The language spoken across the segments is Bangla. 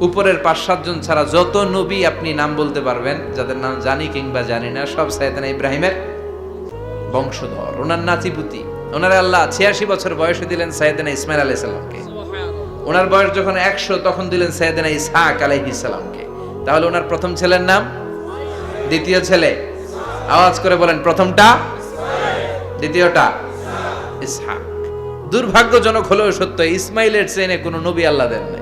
উপরের পাঁচ সাতজন ছাড়া যত নবী আপনি নাম বলতে পারবেন যাদের নাম জানি কিংবা জানি না সব সাইদানা ইব্রাহিমের বংশধর ওনার নাতিপুতি। ওনার আল্লাহ ছিয়াশি বছর বয়সে দিলেন সাইদানা ইসমাইল আলাইহিস সালামকে। ওনার বয়স যখন একশো তখন দিলেন সাইদানা ইসহাক আলাইহিস সালামকে। তাহলে ওনার প্রথম ছেলের নাম? দ্বিতীয় ছেলে? আওয়াজ করে বলেন প্রথমটা? দ্বিতীয়টা? ইসহাক। দুর্ভাগ্যজনক হলেও সত্য ইসমাইলের চেনে কোনো নবী আল্লাহ দেন নাই।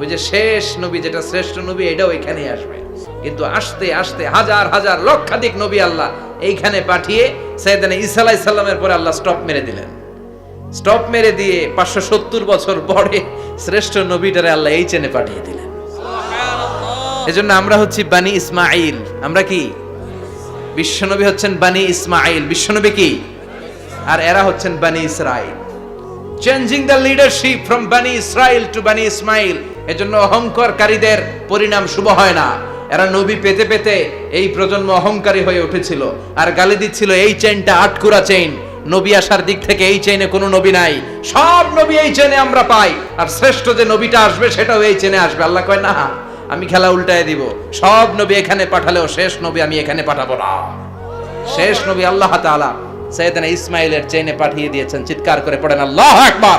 ওই যে শেষ নবী যেটা শ্রেষ্ঠ নবী এটাও এখানেই আসবে। কিন্তু আসতে আসতে হাজার হাজার লক্ষাধিক নবী আল্লাহ এইখানে পাঠিয়ে সৈয়দানা ঈসা আলাইহিস সালামের পরে আল্লাহ স্টপ মেরে দিলেন। স্টপ মেরে দিয়ে পাঁচশো সত্তর বছর পরে শ্রেষ্ঠ নবীটারে আল্লাহ এই চেনে পাঠিয়ে দিলেন। এজন্য আমরা হচ্ছি বানি ইসমাইল আমরা কি? বিশ্বনবী হচ্ছেন বানি ইসমাইল বিশ্বনবী কি? আর এরা হচ্ছেন Bani Israel changing the leadership from Bani Israel to Bani Ismail এজন্য অহংকারকারীদের পরিণাম শুভ হয় না। এরা নবী পেতে পেতে এই প্রজন্ম অহংকারী হয়ে উঠেছিল। আর গালি দিচ্ছিল, এই চেইনটা আটকুরা চেইন নবী আসার দিক থেকে এই চেইনে কোনো নবী নাই। সব নবী এই চেইনে আমরা পাই। আর শ্রেষ্ঠ যে নবীটা আসবে, সেটাও এই চেনে আসবে। আল্লাহ কয়, না, আমি খেলা উল্টায় দিব। সব নবী এখানে পাঠালেও শেষ নবী আমি এখানে পাঠাবো না। শেষ নবী আল্লাহ তাআলা সৈয়দনা ইসমাইলের চেইনে পাঠিয়ে দিয়েছেন। চিৎকার করে পড়েন, আল্লাহ আকবার!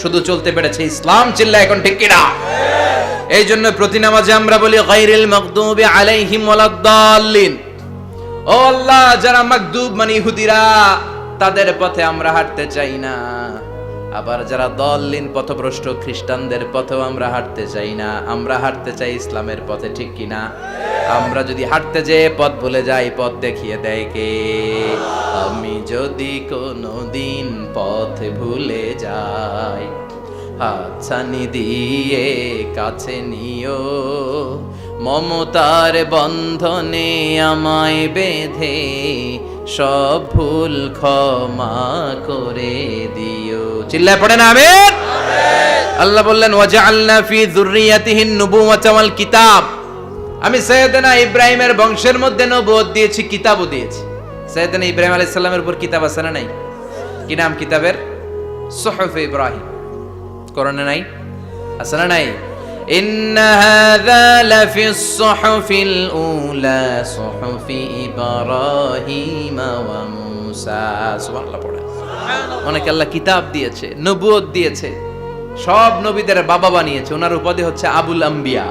শুধু চলতে পেরেছে ইসলাম, চিল্লা এখন ঠিক কিনা? এই জন্য প্রতি নামাজে আমরা বলি, গায়রিল মাগদুবি আলাইহিম ওয়ালাদ্দাল্লিন ও আল্লাহ, যারা মাগদুব মানে ইহুদিরা, তাদের পথে আমরা হাঁটতে চাই না। আবার যারা দললিন পথভ্রষ্ট খ্রিস্টানদের পথেও আমরা হাঁটতে চাই না। আমরা হাঁটতে চাই ইসলামের পথে ঠিক কিনা? আমরা যদি হাঁটতে যেয়ে পথ ভুলে যাই, পথ দেখিয়ে দেয় কে? আমি যদি কোনো দিন পথ ভুলে যাই হাতছানি দিয়ে কাছে নিও। মমতার বন্ধনে আমায় বেঁধে সব ভুল ক্ষমা করে দিও। চিল্লায় পড়ে না আমেন? আল্লাহ বললেন ওয়াজআলনা ফি যুররিয়াতিহিন নুবুওয়াতা ওয়াল কিতাব। আমি সৈয়দনা ইব্রাহিমের বংশের মধ্যে নবুয়ত দিয়েছি কিতাবও দিয়েছি। সৈয়দনা ইব্রাহিম আলাইহিস সালামের উপর কিতাব আছে না নাই কি নাম কিতাবের সুহফ ইব্রাহিম কোরআনে নাই আছে না নাই إن هذا لفي الصحف الأولى صحف إبراهيم وموسى سبحان الله পড়ে অনেক আল্লাহ কিতাব দিয়েছে নবুয়ত দিয়েছে সব নবীদের বাবা বানিয়েছে ওনার উপাধি হচ্ছে আবুল আম্বিয়া